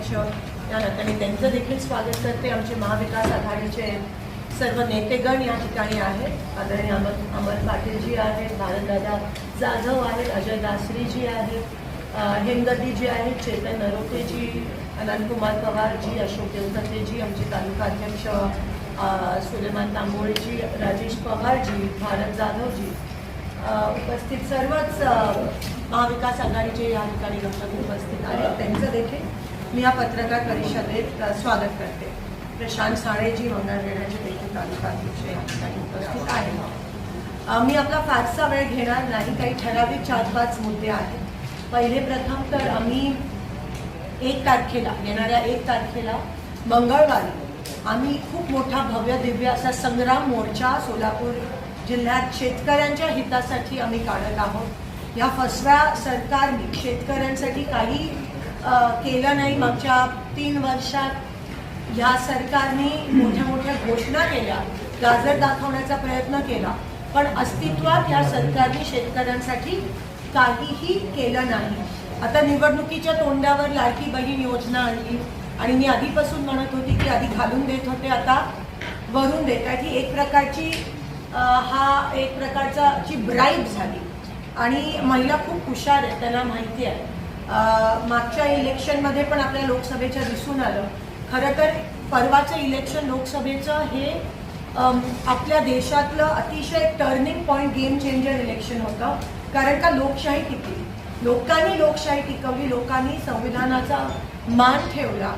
अध्यक्ष या नात्याने त्यांचं देखील स्वागत करते. आमचे महाविकास आघाडीचे सर्व नेतेगण या ठिकाणी आहेत. आदरणीय अमर अमर पाटीलजी आहेत भारतदादा जाधव आहेत अजय दासरीजी आहेत हेमगतीजी आहेत चेतन नरोटेजी अनंतकुमार पवारजी अशोक देवकतेजी आमचे तालुका अध्यक्ष सुलेमान तांबोळेजी राजेश पवारजी भारत जाधवजी. उपस्थित सर्वच महाविकास आघाडीचे या ठिकाणी घटक उपस्थित आहेत. त्यांचं देखील मी या पत्रकार परिषदेत स्वागत करते. प्रशांत साळेजी मंगळवेढाचे देखील तालुका अध्यक्ष या ठिकाणी उपस्थित आहेत. मी आपला फारसा वेळ घेणार नाही काही ठराविक चार पाच मुद्दे आहेत. पहिले प्रथम तर आम्ही एक तारखेला येणाऱ्या एक तारखेला मंगळवारी आम्ही खूप मोठा भव्य दिव्य असा संग्राम मोर्चा सोलापूर जिल्ह्यात शेतकऱ्यांच्या हितासाठी आम्ही काढत आहोत. या फसव्या सरकारने शेतकऱ्यांसाठी काही केलं नाही मागच्या तीन वर्षात. ह्या सरकारने मोठ्या मोठ्या घोषणा केल्या. गाजर दाखवण्याचा प्रयत्न केला. पण अस्तित्वात या सरकारने शेतकऱ्यांसाठी काहीही केलं नाही. आता निवडणुकीच्या तोंडावर लाडकी बहीण योजना आणली. आणि मी आधीपासून म्हणत होती की आधी घालून देत होते आता वरून देत. आहे ही एक प्रकारची हा एक प्रकारचा जी ब्राईब झाली. आणि महिला खूप हुशार आहे त्यांना माहिती आहे. मागच्या इलेक्शनमध्ये पण आपल्या लोकसभेच्या दिसून आलं. खरं तर परवाचं इलेक्शन लोकसभेचं हे आपल्या देशातलं अतिशय turning point game changer election होतं. कारण का लोकशाही टिकली. लोकांनी लोकशाही टिकवली लोकांनी संविधानाचा मान ठेवला.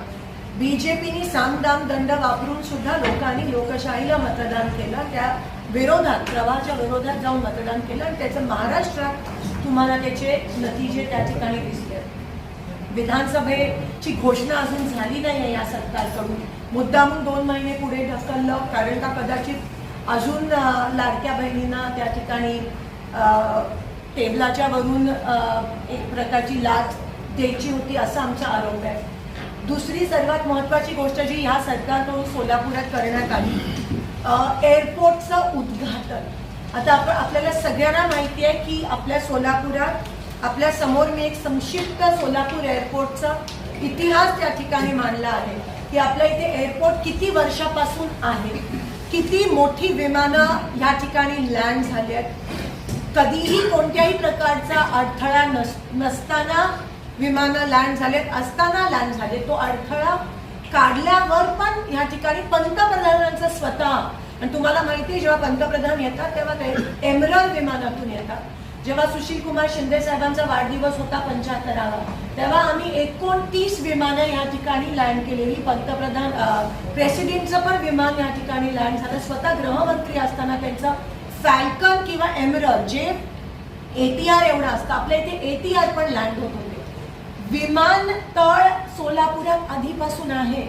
बीजेपीनी सामदाम दंड वापरून सुद्धा लोकांनी लोकशाहीला मतदान केलं. त्या विरोधात प्रवाहाच्या विरोधात जाऊन मतदान केलं आणि त्याचं महाराष्ट्रात तुम्हाला त्याचे नतीजे त्या ठिकाणी दिसले. विधानसभेची घोषणा अजून झाली नाही आहे या सरकारकडून. मुद्दामून दोन महिने पुढे ढकललं कारण का कदाचित अजून लाडक्या बहिणींना त्या ठिकाणी टेबलाच्या वरून एक प्रकारची लाच द्यायची होती असा आमचा आरोप आहे. दुसरी सर्वात महत्त्वाची गोष्ट जी ह्या सरकारकडून सोलापुरात करण्यात आली एअरपोर्टचं उद्घाटन. आता आपण आपल्याला सगळ्यांना माहिती आहे की आपल्या सोलापुरात आपल्यासमोर मी एक संक्षिप्त सोलापूर एअरपोर्टचा इतिहास त्या ठिकाणी मांडला आहे. की आपल्या इथे एअरपोर्ट किती वर्षापासून आहे? किती मोठी विमानं या ठिकाणी लँड झाली आहेत? कधीही कोणत्याही प्रकारचा अडथळा नस नसताना विमानं लँड झालेत असताना लँड झाले तो अडथळा काढल्यावर पण या ठिकाणी पंतप्रधान आणि तुम्हाला माहिती आहे जेव्हा पंतप्रधान येतात तेव्हा ते एमरल विमानातून येतात. जेव्हा सुशील कुमार शिंदे साहेबांचा वाढदिवस होता पंच्याहत्तरावा तेव्हा आम्ही एकोणतीस विमानं या ठिकाणी लँड केलेली. पंतप्रधान प्रेसिडेंटचं पण विमान या ठिकाणी लँड झालं. स्वतः गृहमंत्री असताना त्यांचं फॅल्कन किंवा एमरल जे एटीआर एवढं असतं. आपल्या इथे एटीआर पण लँड होत होते. विमानतळ सोलापुरात आधीपासून आहे.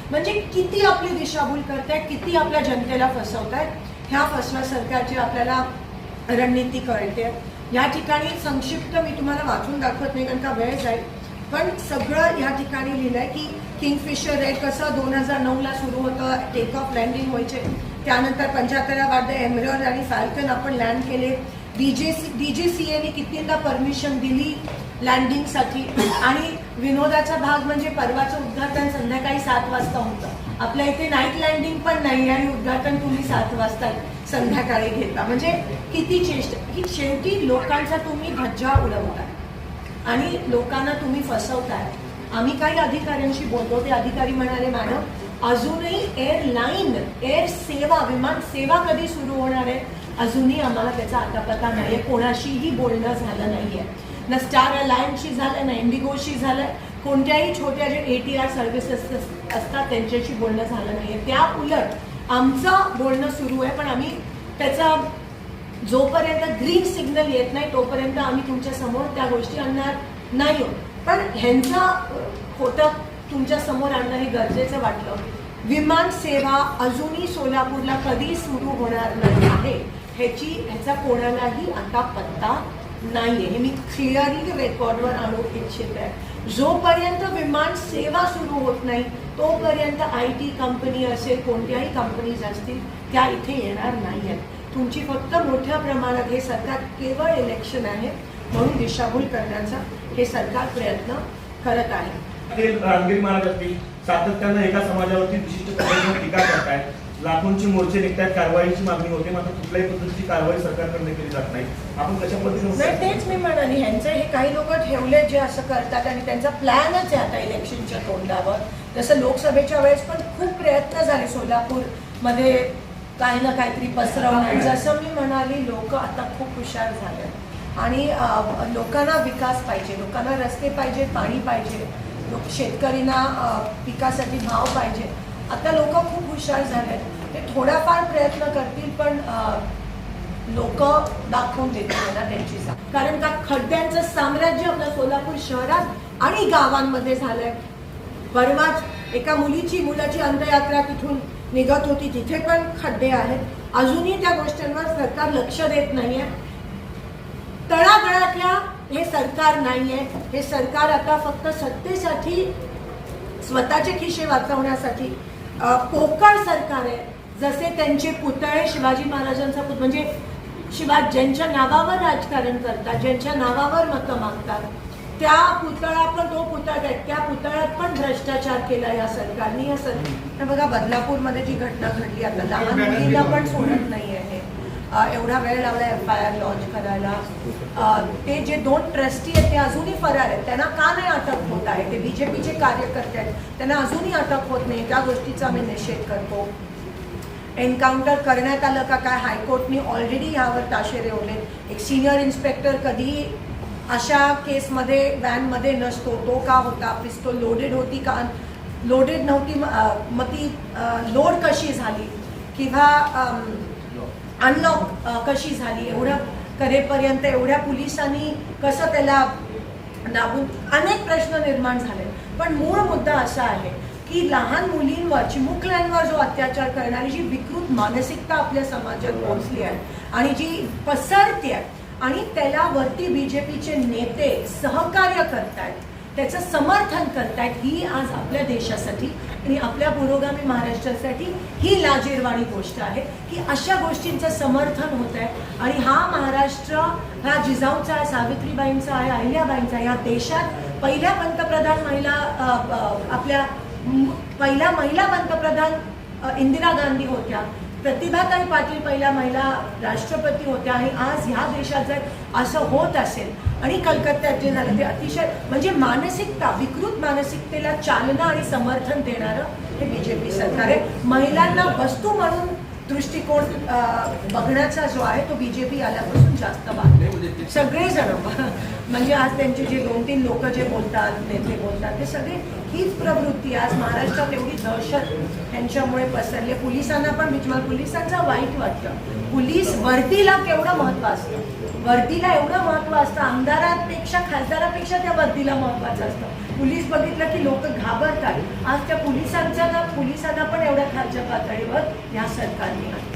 म्हणजे किती आपली दिशाभूल करताय किती आपल्या जनतेला फसवतायत ह्या फसव्या सरकारची आपल्याला रणनीती कळते. या ठिकाणी संक्षिप्त मी तुम्हाला वाचून दाखवत नाही कारण का वेळ जाईल. पण सगळं या ठिकाणी लिहिलंय की किंगफिशर रेड कसं दोन हजार नऊला सुरू होतं टेक ऑफ लँडिंग व्हायचे. त्यानंतर पंच्याहत्तरा बाद एमरॉर आणि फॅल्कन आपण लँड केले. D J C D J C एने कितींदा परमिशन दिली? लँडिंगसाठी आणि विनोदाचा भाग म्हणजे परवाचं उद्घाटन संध्याकाळी सात वाजता होतं. आपल्या इथे नाईट लँडिंग पण नाही आणि उद्घाटन तुम्ही सात वाजता संध्याकाळी घेता. म्हणजे किती चेष्ट ही शेवटी लोकांचा तुम्ही धज्जा उडवताय. आणि लोकांना तुम्ही फसवताय. आम्ही काही अधिकाऱ्यांशी बोलतो ते अधिकारी म्हणाले मॅडम अजूनही एअरलाईन एअर सेवा विमान सेवा कधी सुरू होणार आहे? अजूनही आम्हाला त्याचा अतापता नाही. आहे कोणाशीही बोलणं झालं नाही आहे ना स्टार अलायन्सशी झालं ना इंडिगोशी झालं कोणत्याही छोट्या जे ए टी आर सर्व्हिसेस असतात त्यांच्याशी बोलणं झालं नाही आहे त्या उलट आमचं बोलणं सुरू आहे पण आम्ही त्याचा जोपर्यंत ग्रीन सिग्नल येत नाही तोपर्यंत आम्ही तुमच्यासमोर त्या गोष्टी आणणार नाही आहोत. पण ह्यांचं होतं तुमच्यासमोर आणणं हे गरजेचं वाटलं. विमान सेवा अजूनही सोलापूरला कधी सुरू होणार नाही आहे. ह्याची ह्याचा कोणालाही आता पत्ता नाहीये. हे मी क्लिअरली रेकॉर्डवर आणू इच्छित आहे. जोपर्यंत विमान सेवा सुरू होत नाही तोपर्यंत आय टी कंपनी असेल कोणत्याही कंपनीज असतील त्या इथे येणार नाही आहेत तुमची फक्त मोठ्या प्रमाणात हे सरकार केवळ इलेक्शन आहे म्हणून दिशाभूल करण्याचा हे सरकार प्रयत्न करत आहे. ते रामगिरी महाराज असतील सातत्यानं एका समाजावरती विशिष्ट टीका करतायत. लाखोंची मोर्चे निघतात कारवाईची मागणी होते मात्र कुठल्याही पद्धतीची कारवाई सरकारकडून केली जात नाही. आपण कशा पद्धतीने तेच मी म्हणाली ह्यांचे हे काही लोक ठेवले जे असं करतात आणि त्यांचा प्लॅनच आहे आता इलेक्शनच्या तोंडावर. जसं लोकसभेच्या वेळेस पण खूप प्रयत्न झाले सोलापूरमध्ये काही ना काहीतरी पसरवणं जसं मी म्हणाली लोक आता खूप हुशार झाले. आणि लोकांना विकास पाहिजे लोकांना रस्ते पाहिजे पाणी पाहिजे लोक शेतकरींना पिकासाठी भाव पाहिजे. आता लोक खूप हुशार झाले ते थोडाफार प्रयत्न करतील पण लोक दाखवून देतील मला त्यांची कारण का खड्ड्यांचं साम्राज्य आपल्या सोलापूर शहरात आणि गावांमध्ये झालंय. परवाच एका मुलीची मुलाची अंत्ययात्रा तिथून निघत होती. तिथे पण खड्डे आहेत. अजूनही त्या गोष्टींवर सरकार लक्ष देत नाहीये. तळागळातल्या हे सरकार नाहीये. हे सरकार आता फक्त सत्तेसाठी स्वतःचे खिशे वाचवण्यासाठी पोकळ सरकार आहे. जसे त्यांचे पुतळे शिवाजी महाराजांचा पुत म्हणजे शिवा ज्यांच्या नावावर राजकारण करतात ज्यांच्या नावावर मतं मागतात त्या पुतळा पण तो पुतळा आहे. त्या पुतळ्यात पण भ्रष्टाचार केला या सरकारने. या सर बघा बदलापूरमध्ये जी घटना घडली आता लहान मुलीला पण सोडत नाही आहे. एवढा वेळ लावला एफ आय आर लॉन्च करायला. ते जे दोन ट्रस्टी आहेत ते अजूनही फरार आहेत. त्यांना का नाही अटक होत आहे? ते बी जे पीचे कार्यकर्ते आहेत. त्यांना अजूनही अटक होत नाही. त्या गोष्टीचा आम्ही निषेध करतो. एन्काउंटर करण्यात आलं का काय? हायकोर्टने ऑलरेडी ह्यावर ताशेरे ओढले एक सिनियर इन्स्पेक्टर कधी अशा केसमध्ये व्हॅनमध्ये नसतो. तो का होता? पिस्तोल लोडेड होती का? लोडेड नव्हती. मग ती लोड कशी झाली? किंवा अनलॉक कशी झाली? एवढं करेपर्यंत एवढ्या पोलिसांनी कसं त्याला दाबून अनेक प्रश्न निर्माण झाले. पण मूळ मुद्दा असा आहे की लहान मुलींवर चिमुकल्यांवर जो अत्याचार करणारी जी विकृत मानसिकता आपल्या समाजात पोहोचली आहे आणि जी पसरते आहे आणि त्याला वरती बी जे पीचे नेते सहकार्य करतायत त्याचं समर्थन करतायत ही आज आपल्या देशासाठी आणि आपल्या पुरोगामी महाराष्ट्रासाठी ही लाजीरवाणी गोष्ट आहे की अशा गोष्टींचं समर्थन होत आहे. आणि हा महाराष्ट्र हा जिजाऊचा आहे सावित्रीबाईंचा आहे अहिल्याबाईंचा आहे या देशात पहिल्या पंतप्रधान महिला आपल्या पहिल्या महिला पंतप्रधान इंदिरा गांधी होत्या. प्रतिभाताई पाटील पहिल्या महिला राष्ट्रपती होत्या आणि आज ह्या देशात जर असं होत असेल आणि कलकत्त्यात जे झालं ते अतिशय म्हणजे मानसिकता विकृत मानसिकतेला चालना आणि समर्थन देणारं हे बीजेपी सरकार आहे. महिलांना वस्तू म्हणून दृष्टिकोन बघण्याचा जो आहे तो बीजेपी आल्यापासून जास्त वाढले. सगळेजण म्हणजे आज त्यांचे जे दोन तीन लोक जे बोलतात नेते बोलतात ते सगळे हीच प्रवृत्ती आज महाराष्ट्रात एवढी दहशत यांच्यामुळे पसरली. पोलिसांना पण वाटते. पोलिसांचं वाईट वाटतं. पोलीस वर्दीला केवढं महत्त्व असतं? वर्दीला एवढं महत्त्व असतं. आमदारांपेक्षा खासदारापेक्षा त्या वर्दीला महत्वाचं असतं. पोलीस बघितलं की लोक घाबरतात. आज त्या पोलिसांच्या ना पोलिसांना पण एवढ्या खालच्या पातळीवर या सरकारने आणलं